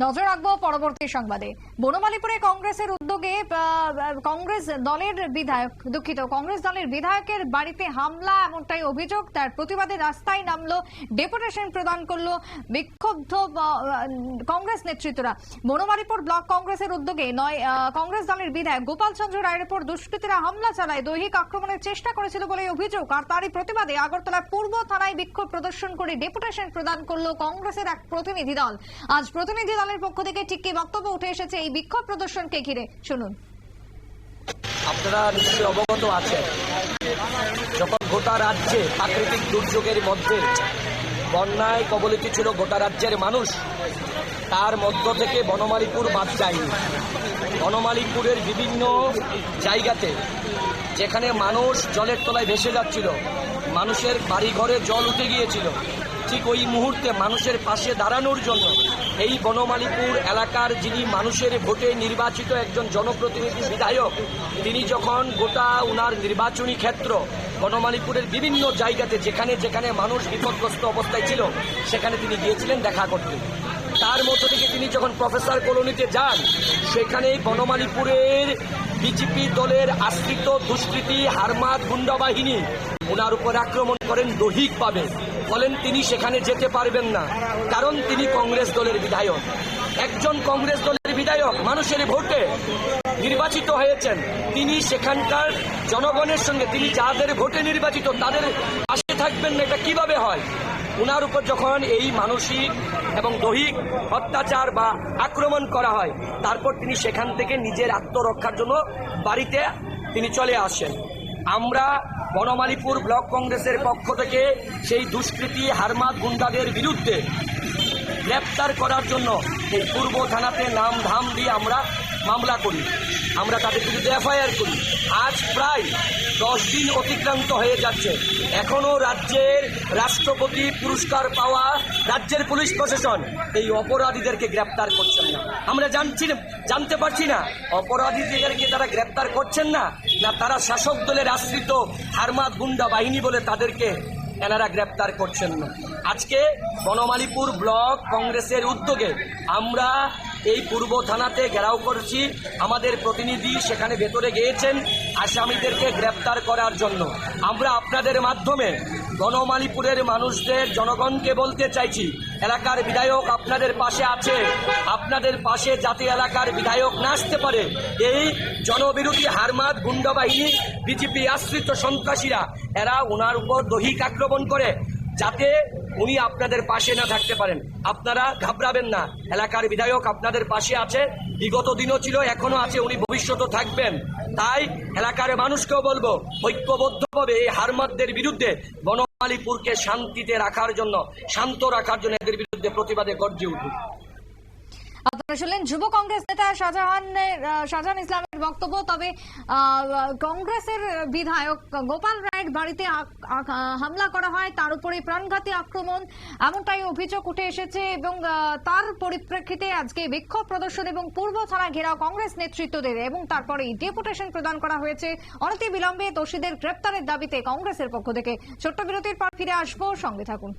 নজর রাখব পরবর্তী সংবাদে। বনমালীপুরে কংগ্রেসের উদ্যোগে কংগ্রেস দলের বিধায়ক, দুঃখিত, কংগ্রেস দলের বিধায়কের বাড়িতে হামলা, এমনটাই অভিযোগ। তার প্রতিবাদে রাস্তায় নামলো, ডেপুটেশন প্রদান করল বিক্ষুব্ধ কংগ্রেস নেতৃত্বরা। বনমালীপুর ব্লক কংগ্রেসের উদ্যোগে নয় কংগ্রেস দলের বিধায়ক গোপাল চন্দ্র রায়ের উপর দুষ্কৃতীরা হামলা চালায়। দৈহিক আক্রমণের চেষ্টা করেছিল বলে অভিযোগ, আর তারই প্রতিবাদে আগরতলা পূর্ব থানায় বিক্ষোভ প্রদর্শন করে ডেপুটেশন প্রদান করল কংগ্রেসের এক প্রতিনিধি দল। আজ প্রতিনিধি দলের পক্ষ থেকে ঠিক কি বক্তব্য উঠে এসেছে এই বিক্ষোভ প্রদর্শনকে ঘিরে? শুনুন। আপনারা নিশ্চয়ই অবগত আছেন, যখন গোটা রাজ্যে প্রাকৃতিক দুর্যোগের মধ্যে বন্যায় কবলিত ছিল গোটা রাজ্যের মানুষ, তার মধ্য থেকে বনমালীপুর বাদ যায়নি। বনমালীপুরের বিভিন্ন জায়গাতে, যেখানে মানুষ জলের তলায় ভেসে যাচ্ছিল, মানুষের বাড়িঘরে জল উঠে গিয়েছিল ঠিক ওই মুহূর্তে মানুষের পাশে দাঁড়ানোর জন্য এই বনমালীপুর এলাকার যিনি মানুষের ভোটে নির্বাচিত একজন জনপ্রতিনিধি বিধায়ক, তিনি যখন গোটা উনার নির্বাচনী ক্ষেত্র বনমালীপুরের বিভিন্ন জায়গাতে যেখানে যেখানে মানুষ বিপদগ্রস্ত অবস্থায় ছিল, সেখানে তিনি গিয়েছিলেন দেখা করতে। তার মধ্য থেকে তিনি যখন প্রফেসর কলোনিতে যান সেখানে বনমালীপুরের বিজেপি দলের আশ্রিত দুষ্কৃতি হারমাত গুন্ডা বাহিনী ওনার উপর আক্রমণ করেন দৈহিকভাবে বলেন, তিনি সেখানে যেতে পারবেন না, কারণ তিনি কংগ্রেস দলের বিধায়ক। একজন কংগ্রেস দলের বিধায়ক মানুষের ভোটে নির্বাচিত হয়েছেন। তিনি সেখানকার জনগণের সঙ্গে, তিনি যাদের ভোটে নির্বাচিত, তাদের পাশে থাকবেন না, এটা কীভাবে হয়? উনার উপর যখন এই মানসিক এবং দৈহিক অত্যাচার বা আক্রমণ করা হয়, তারপর তিনি সেখান থেকে নিজের আত্মরক্ষার জন্য বাড়িতে তিনি চলে আসেন। আমরা বনমালীপুর ব্লক কংগ্রেসের পক্ষ থেকে সেই দুষ্কৃতি হারমাত গুন্ডাদের বিরুদ্ধে গ্রেপ্তার করার জন্য এই পূর্ব থানাতে নাম ধাম দিয়ে আমরা মামলা করি। আমরা তাদের বিরুদ্ধে এফআইআর করি। আজ প্রায় দশ দিন অতিক্রান্ত হয়ে যাচ্ছে। এখনও রাজ্যের রাষ্ট্রপতি পুরস্কার পাওয়া রাজ্যের পুলিশ প্রশাসন এই অপরাধীদেরকে গ্রেপ্তার করছেন না। আমরা জানছি জানতে পারছি না, অপরাধীদেরকে তারা গ্রেপ্তার করছেন না না তারা শাসক দলের আশ্রিত হারমাদ গুন্ডা বাহিনী বলে তাদেরকে এনারা গ্রেপ্তার করছেন না। আজকে বনমালীপুর ব্লক কংগ্রেসের উদ্যোগে আমরা এই পূর্ব থানাতে ঘেরাও করছি। আমাদের প্রতিনিধি সেখানে ভেতরে গিয়েছেন, আসামিদেরকে গ্রেপ্তার করার জন্য। আমরা আপনাদের মাধ্যমে গণমালিপুরের মানুষদের, জনগণকে বলতে চাইছি, এলাকার বিধায়ক আপনাদের পাশে আছে, আপনাদের পাশে যাতে এলাকার বিধায়ক না আসতে পারে। এই জনবিরোধী হারমাদ গুন্ডা বাহিনী বিজেপি আশ্রিত সন্ত্রাসীরা, এরা ওনার উপর দৈহিক আক্রমণ করে, যাতে উনি আপনাদের পাশে না থাকতে পারেন। আপনারা ঘাবড়াবেন না। এলাকার বিধায়ক আপনাদের পাশে আছে। বিগত দিনও ছিল এখনও আছে, উনি ভবিষ্যতও থাকবেন। তাই এলাকার মানুষকেও বলব, ঐক্যবদ্ধভাবে এই হারমাতদের বিরুদ্ধে বনমালীপুরকে শান্তিতে রাখার জন্য, শান্ত রাখার জন্য এদের বিরুদ্ধে প্রতিবাদে গর্জে উঠুক আপনারা শুনলেন যুব কংগ্রেস নেতা শাহজাহানের শাহজাহান ইসলামের বক্তব্য। তবে কংগ্রেসের বিধায়ক গোপাল রায়ের বাড়িতে হামলা করা হয়, তার উপরে প্রাণঘাতী আক্রমণ, এমনটাই অভিযোগ উঠে এসেছে এবং তার পরিপ্রেক্ষিতে আজকে বিক্ষোভ প্রদর্শন এবং পূর্ব থানা ঘেরাও কংগ্রেস নেতৃত্বদের এবং তারপরে ডেপুটেশন প্রদান করা হয়েছে। অনতি বিলম্বে দোষীদের গ্রেপ্তারের দাবিতে কংগ্রেসের পক্ষ থেকে ছোট্ট বিরতির পর ফিরে আসব। সঙ্গে থাকুন।